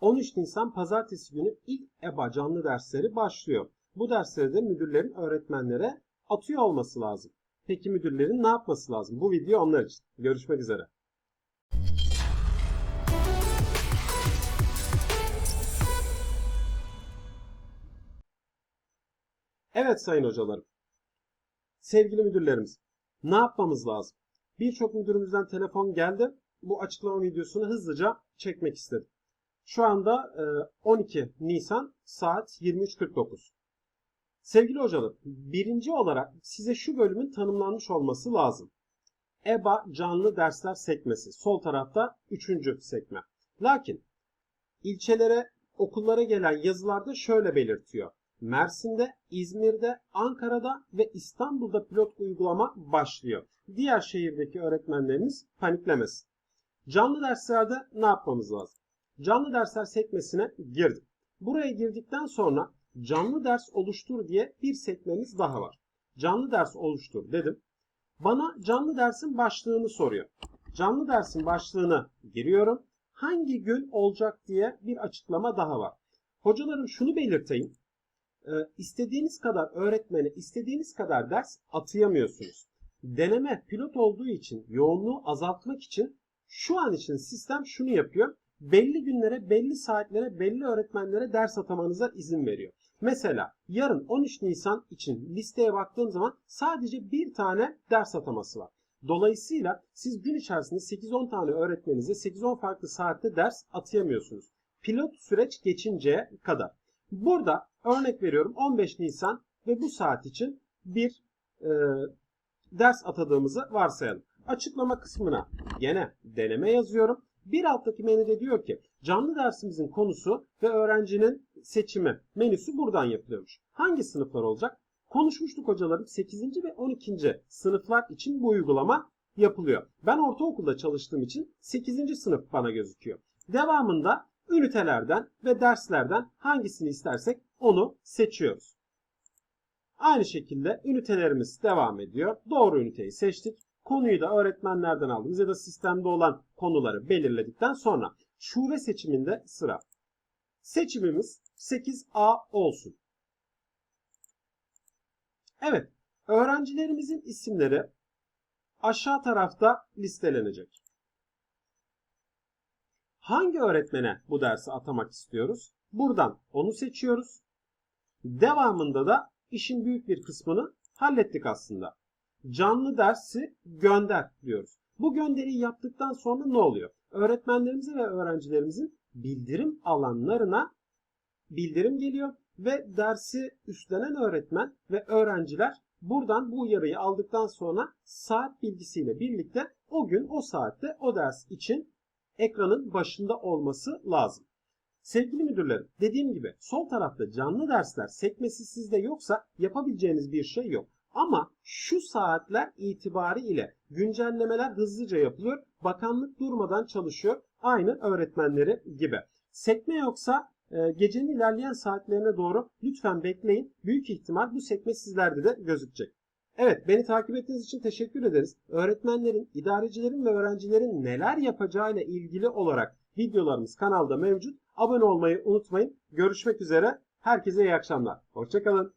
13 Nisan pazartesi günü ilk EBA canlı dersleri başlıyor. Bu dersleri de müdürlerin öğretmenlere atıyor olması lazım. Peki müdürlerin ne yapması lazım? Bu video onlar için. Görüşmek üzere. Evet sayın hocalarım. Sevgili müdürlerimiz, ne yapmamız lazım? Birçok müdürümüzden telefon geldi. Bu açıklama videosunu hızlıca çekmek istedim. Şu anda e, 12 Nisan saat 23.49. Sevgili hocalarım, birinci olarak size şu bölümün tanımlanmış olması lazım. EBA canlı dersler sekmesi. Sol tarafta 3. sekme. Lakin ilçelere, okullara gelen yazılarda şöyle belirtiyor. Mersin'de, İzmir'de, Ankara'da ve İstanbul'da pilot uygulama başlıyor. Diğer şehirdeki öğretmenleriniz paniklemesin. Canlı derslerde ne yapmamız lazım? Canlı dersler sekmesine girdim. Buraya girdikten sonra canlı ders oluştur diye bir sekmemiz daha var. Canlı ders oluştur dedim. Bana canlı dersin başlığını soruyor. Canlı dersin başlığını giriyorum. Hangi gün olacak diye bir açıklama daha var. Hocalarım şunu belirteyim. Ee, istediğiniz kadar öğretmene istediğiniz kadar ders atayamıyorsunuz. Deneme pilot olduğu için yoğunluğu azaltmak için şu an için sistem şunu yapıyor. Belli günlere, belli saatlere, belli öğretmenlere ders atamanıza izin veriyor. Mesela yarın 13 Nisan için listeye baktığım zaman sadece bir tane ders ataması var. Dolayısıyla siz gün içerisinde 8-10 tane öğretmenize 8-10 farklı saatte ders atayamıyorsunuz. Pilot süreç geçinceye kadar. Burada örnek veriyorum 15 Nisan ve bu saat için bir e, ders atadığımızı varsayalım. Açıklama kısmına gene deneme yazıyorum. Bir alttaki menüde diyor ki canlı dersimizin konusu ve öğrencinin seçimi menüsü buradan yapılıyormuş. Hangi sınıflar olacak? Konuşmuştuk hocalarım 8. ve 12. sınıflar için bu uygulama yapılıyor. Ben ortaokulda çalıştığım için 8. sınıf bana gözüküyor. Devamında ünitelerden ve derslerden hangisini istersek onu seçiyoruz. Aynı şekilde ünitelerimiz devam ediyor. Doğru üniteyi seçtik. Konuyu da öğretmenlerden aldığımız ya da sistemde olan konuları belirledikten sonra şube seçiminde sıra. Seçimimiz 8A olsun. Evet, öğrencilerimizin isimleri aşağı tarafta listelenecek. Hangi öğretmene bu dersi atamak istiyoruz? Buradan onu seçiyoruz. Devamında da işin büyük bir kısmını hallettik aslında. Canlı dersi gönder diyoruz. Bu gönderiyi yaptıktan sonra ne oluyor? Öğretmenlerimize ve öğrencilerimizin bildirim alanlarına bildirim geliyor ve dersi üstlenen öğretmen ve öğrenciler buradan bu uyarıyı aldıktan sonra saat bilgisiyle birlikte o gün o saatte o ders için ekranın başında olması lazım. Sevgili müdürlerim, dediğim gibi sol tarafta canlı dersler sekmesi sizde yoksa yapabileceğiniz bir şey yok. Ama şu saatler itibariyle güncellemeler hızlıca yapılıyor. Bakanlık durmadan çalışıyor. Aynı öğretmenleri gibi. Sekme yoksa e, gecenin ilerleyen saatlerine doğru lütfen bekleyin. Büyük ihtimal bu sekme sizlerde de gözükecek. Evet, beni takip ettiğiniz için teşekkür ederiz. Öğretmenlerin, idarecilerin ve öğrencilerin neler yapacağıyla ilgili olarak videolarımız kanalda mevcut. Abone olmayı unutmayın. Görüşmek üzere. Herkese iyi akşamlar. Hoşçakalın.